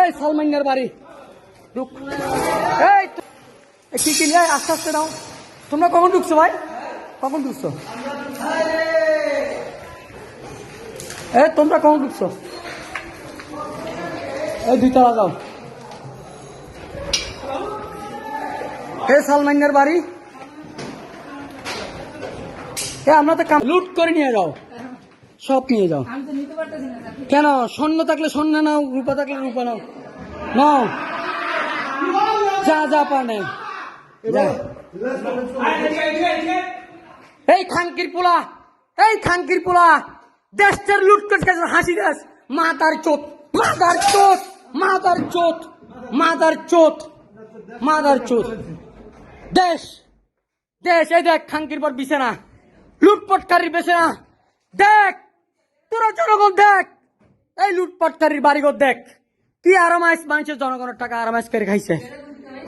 এই। সালমাইনের বাড়ি। ঢুক। এই কি কিনলে আস্তে আস্তে নাও। তোমরা কখন ঢুকছো ভাই? কখন ঢুকছো? এ তোমরা কখন ঢুকছো? এই দুইতলা যাও। এ সালমাইনের বাড়ি। এ আমরা তো লুট করে নিয়ে যাও। সব নিয়ে যাও। কেন? স্বর্ণ থাকলে স্বর্ণ নাও রূপা থাকলে রূপা নাও। নাও। যা যা পানে। এই খানকির পোলা এই খানকির পোলা। দেশটার লুট করে হাসি দেশ মাতার চোত মাতার চোট মাতার চোত মাতার চোত মাতার চোত দেশ দেশ এই দেখ খানকির পর বিছানা। লুটপটকারীর বেছে না। দেখ তোরা জনগণ দেখ। এই লুটপাটকারীর বাড়িঘর দেখ। কি আরামাইশ মানুষের জনগণের টাকা আরামাইশ করে খাইছে।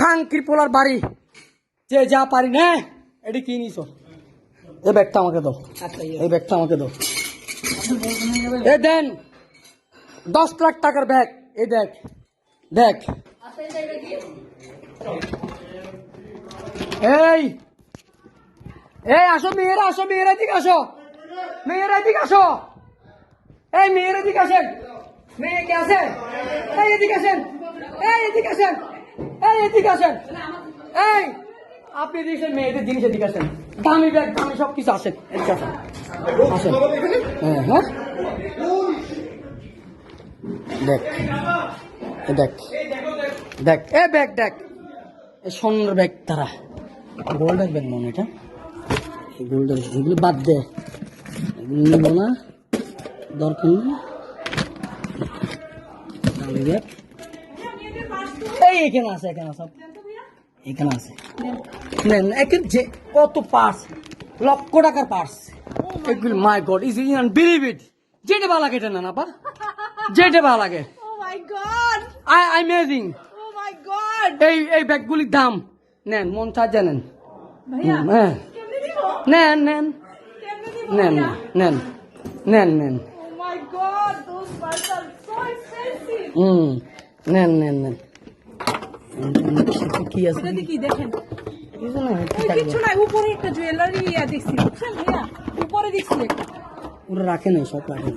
খানকির পোলার বাড়ি। যে যা পারি না এটি কি নিছ? এই ব্যাগটা আমাকে দাও। এই ব্যাগটা আমাকে দাও। এ দেন, দশ লাখ টাকার ব্যাগ। এই দেখ দেখ। এই এই আসো মেয়েরা আসো, মেয়েরা দিকে আসো। মেয়েরা দিকে আসো। এই মেয়ের এদিকে আসেন। মেয়ে কে আছেন এই এদিকে আসেন। এই এদিকে আসেন। এই এদিকে আসেন। এই, আপনি দিয়েছেন মেয়েদের জিনিস এদিকে আসেন। দামি ব্যাগ, দামি সব কিছু আসেন এদিকে আসেন। আসেন। হ্যাঁ হ্যাঁ। দেখ দেখ দেখ, এ ব্যাগ দেখ। এ স্বর্ণের ব্যাগ তারা। গোল্ডের ব্যাগ মনে এটা। গোল্ডের, এগুলো বাদ দে। এগুলো না। দরকার নেই। এই এখানে আছে এখানে সব এখানে আছে। নেন এখানে যে কত পার্স? লক্ষ টাকার পার্স। এগুলো my god is in believe it যেটা ভালো লাগে এটা না পা যেটা ভালো লাগে! I amazing! এই এই ব্যাগগুলির দাম। নেন মন নেন। ভাইয়া হ্যাঁ। নেন নেন। নেন? নেন নেন নেন। হুম নেন নেন নেন। কি আছে? দেখি দেখেন। কিছু না? কিছু না উপরে একটা জুয়েলারি দেখছি বুঝছেন? ভাইয়া উপরে দেখছি। ওরা রাখে নাই সব রাখে।